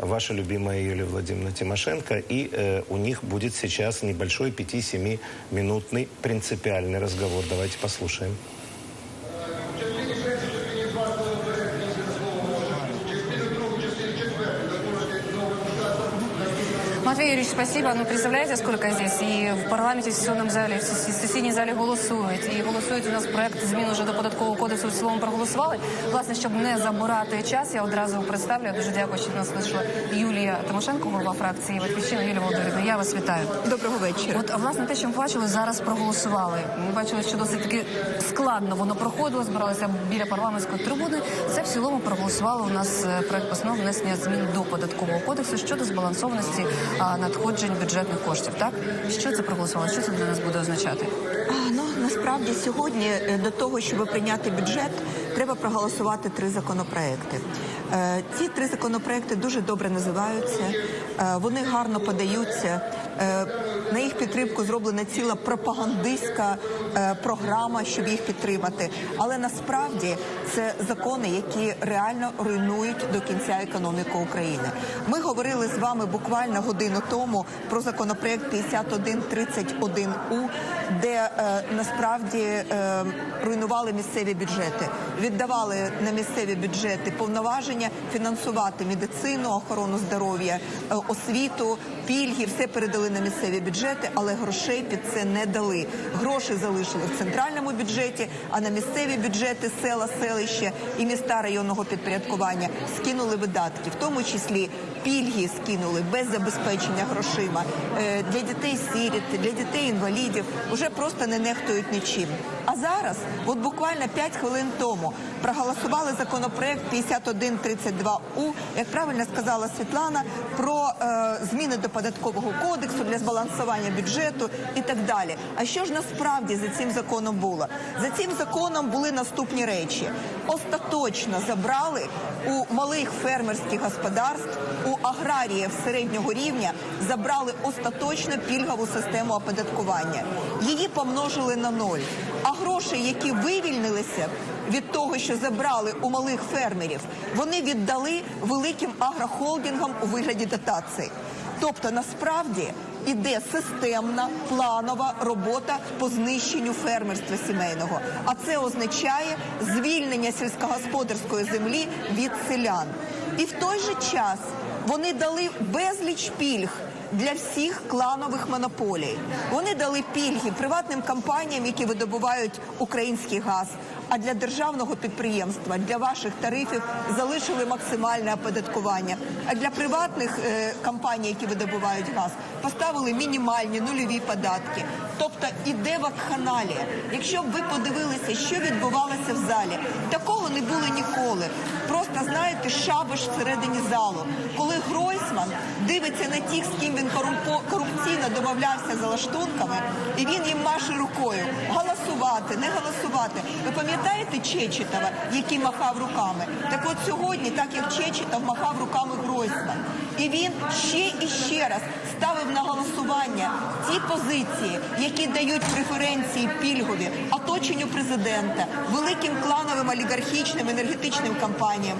ваша любимая Юлия Владимировна Тимошенко. И э, у них будет сейчас небольшой 5-7 минутный принципиальный разговор. Давайте послушаем. Юрьевич, спасибо. Ну, представляете, сколько здесь? И в парламенті, в сесійному залі, в сес- сесійній залі голосують. І голосують у нас проект змін уже до податкового кодексу в цілому проголосували. Власне, щоб не забирати час, я одразу представлю. Я дуже дякую, що нас вийшла Юлія Тимошенко, голова фракції Батьківщина. Юлія Володимирівна, я вас вітаю. Доброго вечора. От, власне, те, що ми бачили, зараз проголосували. Ми бачили, що досить таки складно воно проходило, збиралися біля парламентської трибуни. Це в цілому проголосувало у нас е, проект постанов внесення змін до податкового кодексу щодо збалансованості надходжень бюджетних коштів. Так що це проголосувало? Що це для нас буде означати? А, ну насправді сьогодні е, до того, щоб прийняти бюджет, треба проголосувати три законопроекти. Е, Ці три законопроекти дуже добре називаються, е, вони гарно подаються. Е, На їх підтримку зроблена ціла пропагандистська е, програма, щоб їх підтримати. Але насправді це закони, які реально руйнують до кінця економіку України. Ми говорили з вами буквально годину тому про законопроект 5131У, де е, насправді руйнували місцеві бюджети, віддавали на місцеві бюджети повноваження фінансувати медицину, охорону здоров'я, освіту, пільги, все передали на місцеві бюджети, але грошей під це не дали. Гроші залишили в центральному бюджеті, а на місцеві бюджети села, селища і міста районного підпорядкування скинули видатки, в тому числі пільги скинули без забезпечення грошима Е, для дітей сіріт, для дітей інвалідів вже просто не нехтують нічим. А зараз, от буквально 5 хвилин тому, проголосували законопроект 5132У, як правильно сказала Світлана, про е, зміни до податкового кодексу для збалансування бюджету і так далі. А що ж насправді за цим законом було? За цим законом були наступні речі: остаточно забрали у малих фермерських господарств, у аграріїв середнього рівня забрали остаточно пільгову систему оподаткування. Її помножили на ноль. А гроші, які вивільнилися від того, що забрали у малих фермерів, вони віддали великим агрохолдингам у вигляді дотацій. Тобто, насправді іде системна планова робота по знищенню фермерства сімейного. А це означає звільнення сільськогосподарської землі від селян. І в той же час вони дали безліч пільг для всіх кланових монополій. Вони дали пільги приватним компаніям, які видобувають український газ. А для державного підприємства, для ваших тарифів залишили максимальне оподаткування. А для приватних е, компаній, які видобувають газ, поставили мінімальні нульові податки. Тобто іде вакханалія. Якщо б ви подивилися, що відбувалося в залі, такого не було ніколи. Просто знаєте, шабаш всередині залу, коли Гройсман дивиться на тих, з ким він корупційно домовлявся за лаштунками, і він їм маше рукою голосувати, не голосувати. Ви пам'ятаєте Чечетова, який махав руками? Так от сьогодні, так як Чечетов махав руками Гройсман, і він ще і ще раз ставив на голосування ті позиції, які дають преференції пільгові оточенню президента, великим клановим олігархічним енергетичним компаніям,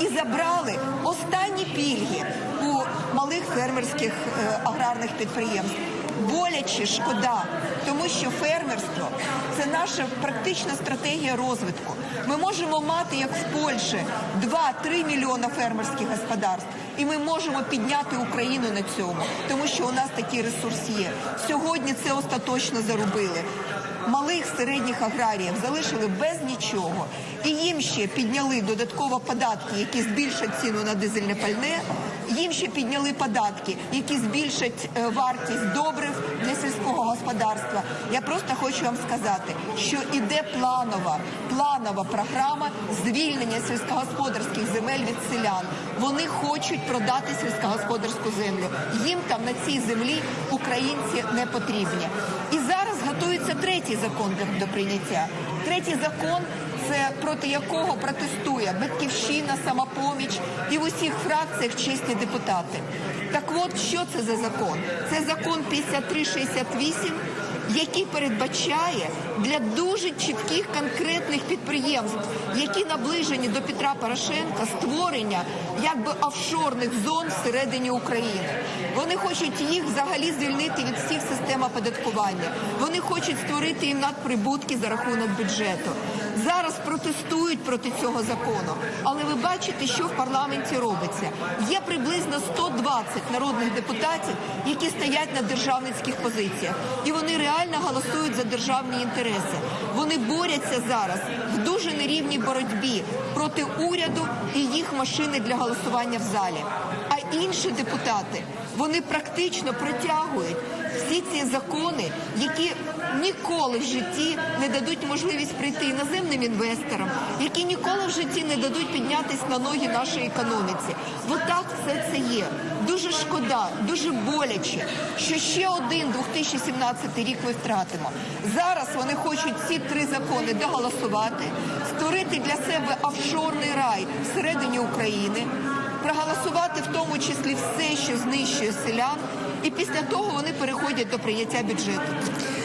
і забрали останні пільги у малих фермерських е, аграрних підприємств. Боляче шкода, тому що фермерство це наша практична стратегія розвитку. Ми можемо мати, як в Польщі, 2-3 мільйона фермерських господарств, і ми можемо підняти Україну на цьому, тому що у нас такий ресурс є. Сьогодні це остаточно заробили. Малих середніх аграріїв залишили без нічого, і їм ще підняли додатково податки, які збільшать ціну на дизельне пальне. Їм ще підняли податки, які збільшать е, вартість добрив для сільського господарства. Я просто хочу вам сказати, що іде планова, планова програма звільнення сільськогосподарських земель від селян. Вони хочуть продати сільськогосподарську землю. Їм там на цій землі українці не потрібні. І зараз готується третій закон до прийняття. Третій закон це проти якого протестує батьківщина, самопоміч і в усіх фракціях чесні депутати. Так от що це за закон? Це закон 5368 який передбачає для дуже чітких конкретних підприємств, які наближені до Петра Порошенка, створення якби офшорних зон всередині України. Вони хочуть їх взагалі звільнити від всіх систем оподаткування. Вони хочуть створити їм надприбутки за рахунок бюджету. Зараз протестують проти цього закону, але ви бачите, що в парламенті робиться. Є приблизно 120 народних депутатів, які стоять на державницьких позиціях, і вони реально голосують за державні інтереси. Вони борються зараз в дуже нерівній боротьбі проти уряду і їх машини для голосування в залі. Інші депутати вони практично протягують всі ці закони, які ніколи в житті не дадуть можливість прийти іноземним інвесторам, які ніколи в житті не дадуть піднятись на ноги нашій економіці. Отак все це є. Дуже шкода, дуже боляче, що ще один 2017 рік ми втратимо. Зараз вони хочуть ці три закони доголосувати, створити для себе офшорний рай всередині України проголосувати в тому числі все, що знищує селян, і після того вони переходять до прийняття бюджету.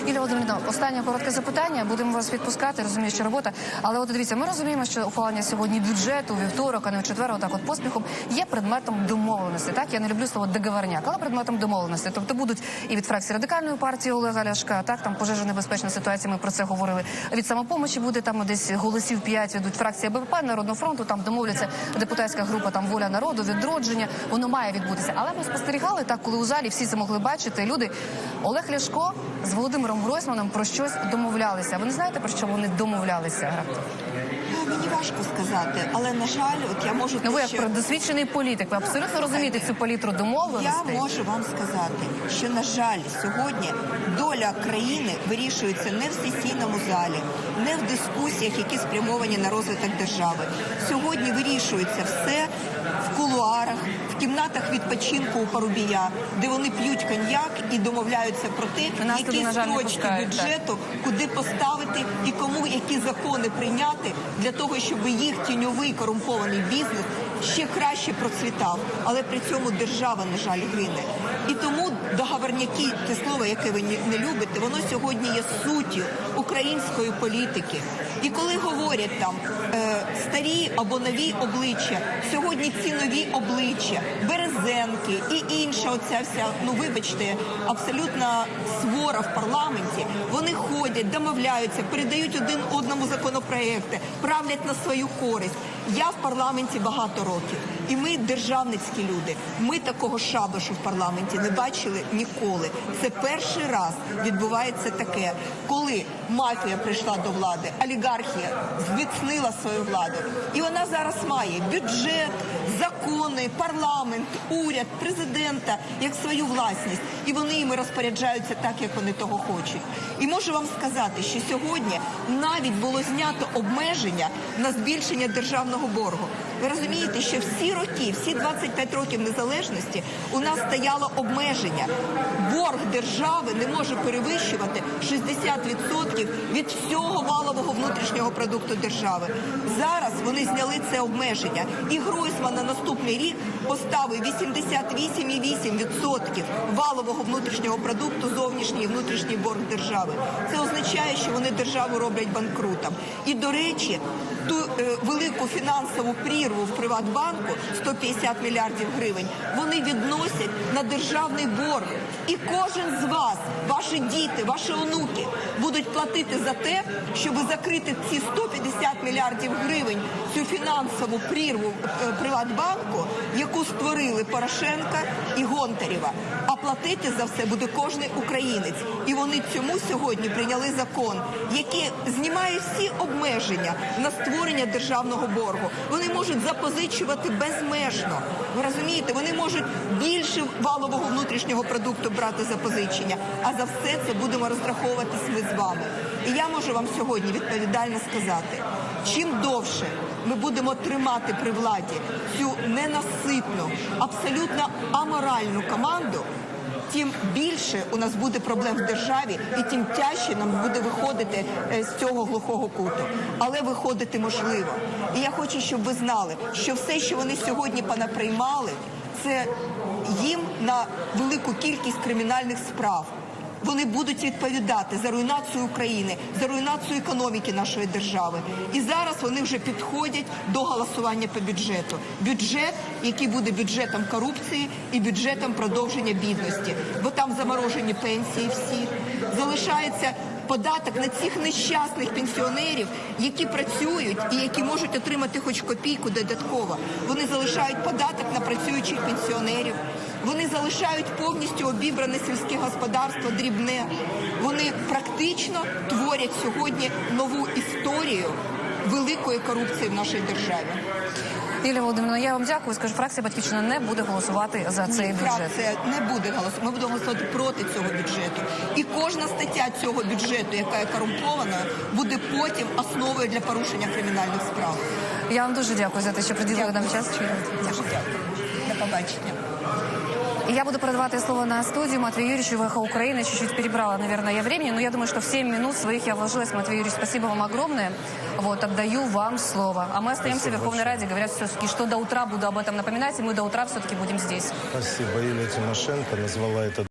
Юлія Володимирівна, останнє коротке запитання. Будемо вас відпускати. Розумію, що робота. Але от дивіться, ми розуміємо, що ухвалення сьогодні бюджету, вівторок, а не в четвер, отак от поспіхом, є предметом домовленості. Так я не люблю слово договорняк, але предметом домовленості. Тобто будуть і від фракції радикальної партії Олега Ляшка, так там пожежонебезпечна ситуація. Ми про це говорили. Від самопомочі буде там десь голосів 5 ведуть фракція БПП, Народного фронту. Там домовляться депутатська група, там воля народу, відродження. Воно має відбутися. Але ми спостерігали так, коли у залі всі це могли бачити. Люди Олег Ляшко з Володимиром Гройсманом про щось домовлялися. Ви не знаєте про що вони домовлялися? Ну, Мені важко сказати, але на жаль, от я можу Ну ви як що- досвідчений політик. Ви абсолютно розумієте цю палітру домовленостей. Я можу вам сказати, що на жаль, сьогодні доля країни вирішується не в сесійному залі, не в дискусіях, які спрямовані на розвиток держави. Сьогодні вирішується все в кулуарах, в кімнатах відпочинку у Парубія, де вони п'ють коньяк і домовляються про те, Нас які туди, на жаль, не строчки пускають, бюджету, куди поставити і кому які закони прийняти для того, щоб їх тіньовий корумпований бізнес ще краще процвітав, але при цьому держава, на жаль, гине. І тому договорняки, те слово, яке ви не любите, воно сьогодні є суттю української політики. І коли говорять там е, старі або нові обличчя, сьогодні ці нові обличчя, березенки і інша оця вся, ну вибачте, абсолютна свора в парламенті. Вони ходять, домовляються, передають один одному законопроекти, правлять на свою користь. Я в парламенті багато років, і ми державницькі люди. Ми такого шабашу в парламенті не бачили ніколи. Це перший раз відбувається таке, коли мафія прийшла до влади, олігархія зміцнила свою владу, і вона зараз має бюджет, закони, парламент, уряд, президента як свою власність, і вони іми розпоряджаються так, як вони того хочуть. І можу вам сказати, що сьогодні навіть було знято обмеження на збільшення державного боргу. Ви розумієте, що всі роки, всі 25 років незалежності у нас стояло обмеження. Борг держави не може перевищувати 60% від всього валового внутрішнього продукту держави. Зараз вони зняли це обмеження, і Гройсман на наступний рік поставив 88,8% валового внутрішнього продукту зовнішній і внутрішній борг держави. Це означає, що вони державу роблять банкрутом. І до речі, ту е, велику фінансову прірву в Приватбанку 150 мільярдів гривень вони відносять на державний борг. І кожен з вас, ваші діти, ваші онуки будуть платити за те, щоб закрити ці 150 мільярдів гривень, цю фінансову прірву е, Приватбанку, яку створили Порошенка і Гонтарєва. А платити за все буде кожний українець. І вони цьому сьогодні прийняли закон, який знімає всі обмеження на створення державного боргу. Вони можуть запозичувати безмежно. Ви розумієте, вони можуть більше валового внутрішнього продукту брати запозичення. А за все це будемо розраховуватись ми з вами. І я можу вам сьогодні відповідально сказати, чим довше ми будемо тримати при владі цю ненаситну, абсолютно аморальну команду. Тим більше у нас буде проблем в державі, і тим тяжче нам буде виходити е, з цього глухого куту. Але виходити можливо. І я хочу, щоб ви знали, що все, що вони сьогодні понаприймали, це їм на велику кількість кримінальних справ. Вони будуть відповідати за руйнацію України, за руйнацію економіки нашої держави. І зараз вони вже підходять до голосування по бюджету. Бюджет, який буде бюджетом корупції і бюджетом продовження бідності, бо там заморожені пенсії всі залишається. Податок на цих нещасних пенсіонерів, які працюють і які можуть отримати хоч копійку додатково. Вони залишають податок на працюючих пенсіонерів. Вони залишають повністю обібране сільське господарство дрібне. Вони практично творять сьогодні нову історію великої корупції в нашій державі. Юлія Володимирівна, я вам дякую. Скажу, фракція Батьківщина не буде голосувати за цей Ні, бюджет. фракція не буде голосувати. Ми будемо голосувати проти цього бюджету. І кожна стаття цього бюджету, яка є корумпованою, буде потім основою для порушення кримінальних справ. Я вам дуже дякую за те, що приділили нам час. Дуже дякую До побачення. И я буду продавать слово на студию Матвею Юрьевичу ВХ Украины. Чуть-чуть перебрала, наверное, я времени, но я думаю, что в 7 минут своих я вложилась. Матвей Юрьевич, спасибо вам огромное. Вот, отдаю вам слово. А мы остаемся в Верховной Раде. Говорят все-таки, что до утра буду об этом напоминать, и мы до утра все-таки будем здесь. Спасибо. Юлия Тимошенко назвала это